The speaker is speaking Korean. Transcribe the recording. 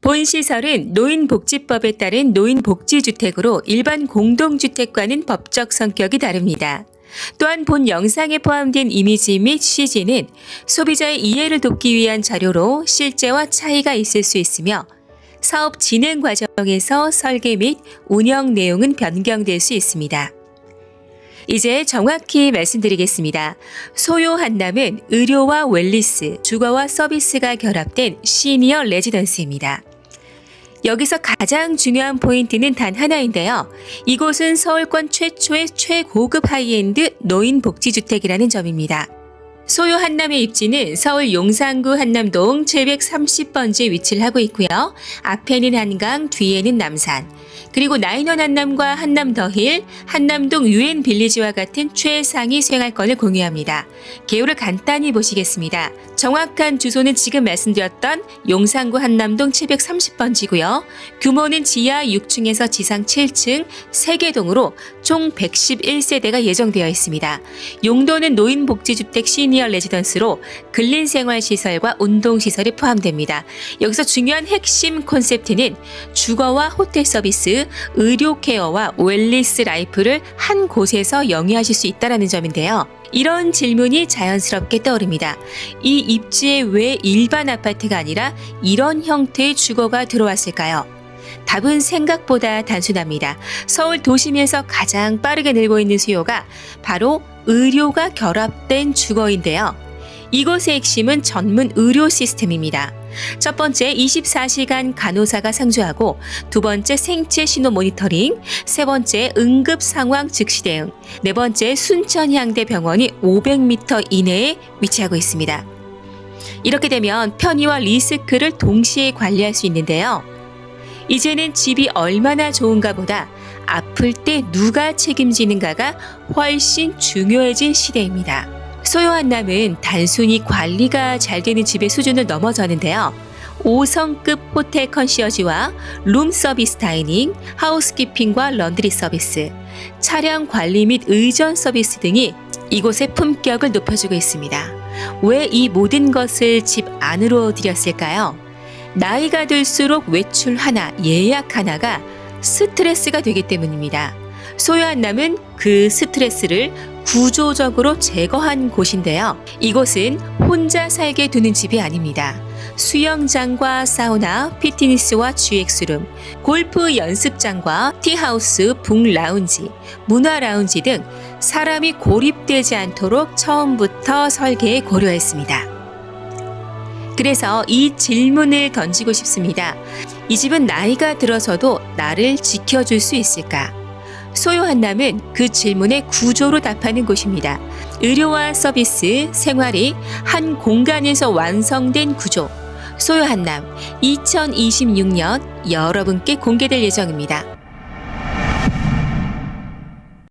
본 시설은 노인복지법에 따른 노인복지주택으로 일반 공동주택과는 법적 성격이 다릅니다. 또한 본 영상에 포함된 이미지 및 CG는 소비자의 이해를 돕기 위한 자료로 실제와 차이가 있을 수 있으며 사업 진행 과정에서 설계 및 운영 내용은 변경될 수 있습니다. 이제 정확히 말씀드리겠습니다. 소요 한남은 의료와 웰리스, 주거와 서비스가 결합된 시니어 레지던스입니다. 여기서 가장 중요한 포인트는 단 하나인데요. 이곳은 서울권 최초의 최고급 하이엔드 노인 복지주택이라는 점입니다. 소요 한남의 입지는 서울 용산구 한남동 730번지에 위치를 하고 있고요. 앞에는 한강, 뒤에는 남산. 그리고 나인원 한남과 한남 더힐, 한남동 유엔 빌리지와 같은 최상위 생활권을 공유합니다. 개요를 간단히 보시겠습니다. 정확한 주소는 지금 말씀드렸던 용산구 한남동 730번지고요. 규모는 지하 6층에서 지상 7층 3개 동으로 총 111세대가 예정되어 있습니다. 용도는 노인복지주택 시니어 레지던스로 근린생활시설과 운동시설이 포함됩니다. 여기서 중요한 핵심 콘셉트는 주거와 호텔 서비스, 의료 케어와 웰리스 라이프를 한 곳에서 영위하실 수 있다는 점인데요. 이런 질문이 자연스럽게 떠오릅니다. 이 입지에 왜 일반 아파트가 아니라 이런 형태의 주거가 들어왔을까요? 답은 생각보다 단순합니다. 서울 도심에서 가장 빠르게 늘고 있는 수요가 바로 의료가 결합된 주거인데요. 이곳의 핵심은 전문 의료 시스템입니다. 첫 번째 24시간 간호사가 상주하고 두 번째 생체 신호 모니터링, 세 번째 응급 상황 즉시 대응, 네 번째 순천향대 병원이 500m 이내에 위치하고 있습니다. 이렇게 되면 편의와 리스크를 동시에 관리할 수 있는데요. 이제는 집이 얼마나 좋은가 보다 아플 때 누가 책임지는가가 훨씬 중요해진 시대입니다. 소요한 남은 단순히 관리가 잘 되는 집의 수준을 넘어서는데요. 5성급 호텔 컨시어지와 룸 서비스 다이닝, 하우스키핑과 런드리 서비스, 차량 관리 및 의전 서비스 등이 이곳의 품격을 높여주고 있습니다. 왜 이 모든 것을 집 안으로 들였을까요? 나이가 들수록 외출 하나, 예약 하나가 스트레스가 되기 때문입니다. 소요한 남은 그 스트레스를 구조적으로 제거한 곳인데요. 이곳은 혼자 살게 두는 집이 아닙니다. 수영장과 사우나, 피트니스와 GX룸, 골프 연습장과 티하우스, 북 라운지, 문화 라운지 등 사람이 고립되지 않도록 처음부터 설계에 고려했습니다. 그래서 이 질문을 던지고 싶습니다. 이 집은 나이가 들어서도 나를 지켜줄 수 있을까? 소요한 남은 그 질문에 구조로 답하는 곳입니다. 의료와 서비스, 생활이 한 공간에서 완성된 구조. 소요한 남 2026년 여러분께 공개될 예정입니다.